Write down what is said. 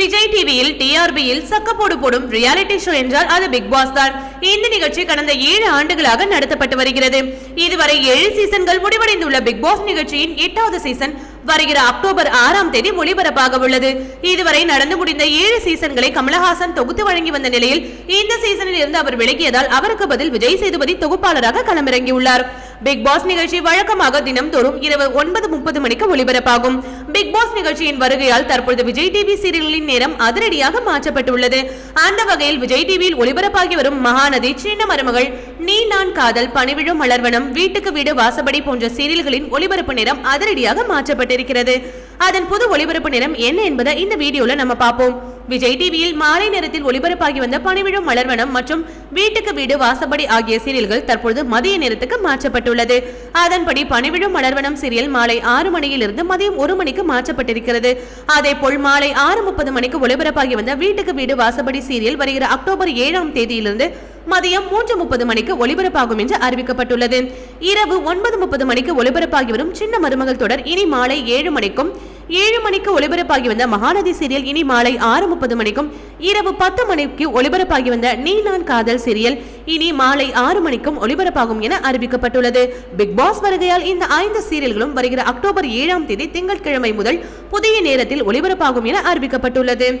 விஜய் டிவியில் டிஆர்பியில் சக்கப்போடு போடும் reality show என்றால் அது பிக் பாஸ் தான். இந்த நிகழ்ச்சி கடந்த ஏழு ஆண்டுகளாக நடத்தப்பட்டு வருகிறது. இதுவரை ஏழு சீசன்கள் முடிவடைந்துள்ள பிக் பாஸ் நிகழ்ச்சியின் எட்டாவது சீசன் வருகிற அக்டோபர் ஆறாம் தேதி ஒளிபரப்பாக உள்ளது. இதுவரை நடந்து முடிந்த ஏழு சீசன்களை கமலஹாசன் தொகுத்து வழங்கி வந்த நிலையில் இந்த சீசனில் இருந்து அவர் விலகியதால் அவருக்கு பதில் விஜய் சேதுபதி தொகுப்பாளராக களமிறங்கியுள்ளார். பிக் பாஸ் நிகழ்ச்சி வழக்கமாக தினம்தோறும் இரவு ஒன்பது முப்பது மணிக்கு ஒளிபரப்பாகும். பிக் பாஸ் நிகழ்ச்சியின் வருகையால் தற்பொழுது விஜய் டிவி சீரியல்களின் நேரம் அதிரடியாக மாற்றப்பட்டுள்ளது. அந்த வகையில் விஜய் டிவியில் ஒளிபரப்பாகி வரும் மகாநதி சின்ன மருமகள் நீ நான் காதல் பணிவிழும் மலர்வனம் வீட்டுக்கு வீடு வாசபடி போன்ற சீரியல்களின் ஒளிபரப்பு நேரம் அதிரடியாக மாற்றப்பட்டிருக்கிறது. அதன் புது ஒளிபரப்பு நேரம் என்ன என்பதை இந்த வீடியோல நம்ம பார்ப்போம். விஜய் டிவியில் மாலை நேரத்தில் ஒளிபரப்பாகி வந்த பனிவிழும் மலர்வனம் மற்றும் வீட்டுக்கு வீடு வாசப்படி ஆகிய சீரியல்கள் தற்பொழுது மதிய நேரத்துக்கு மாற்றப்பட்டுள்ளது. அதன்படி பனிவிழும் மலர்வனம் சீரியல் மாலை ஆறு மணியிலிருந்து மதியம் ஒரு மணிக்கு மாற்றப்பட்டிருக்கிறது. அதேபோல் மாலை ஆறு முப்பது மணிக்கு ஒளிபரப்பாகி வந்த வீட்டுக்கு வீடு வாசப்படி சீரியல் வருகிற அக்டோபர் ஏழாம் தேதியிலிருந்து மதியம் மூன்று முப்பது மணிக்கு ஒளிபரப்பாகும் என்று அறிவிக்கப்பட்டுள்ளது. இரவு ஒன்பது முப்பது மணிக்கு ஒளிபரப்பாகி வரும் சின்ன மருமகள் தொடர் இனி மாலை ஏழு மணிக்கும் ஏழு மணிக்கு ஒளிபரப்பாகி வந்த மகாநதி சீரியல் இனி மாலை ஆறு முப்பது மணிக்கும் இரவு பத்து மணிக்கு ஒளிபரப்பாகி வந்த நீ நான் காதல் சீரியல் இனி மாலை ஆறு மணிக்கும் ஒளிபரப்பாகும் என அறிவிக்கப்பட்டுள்ளது. பிக் பாஸ் வருகையால் இந்த ஐந்து சீரியல்களும் வருகிற அக்டோபர் ஏழாம் தேதி திங்கட்கிழமை முதல் புதிய நேரத்தில் ஒளிபரப்பாகும் என அறிவிக்கப்பட்டுள்ளது.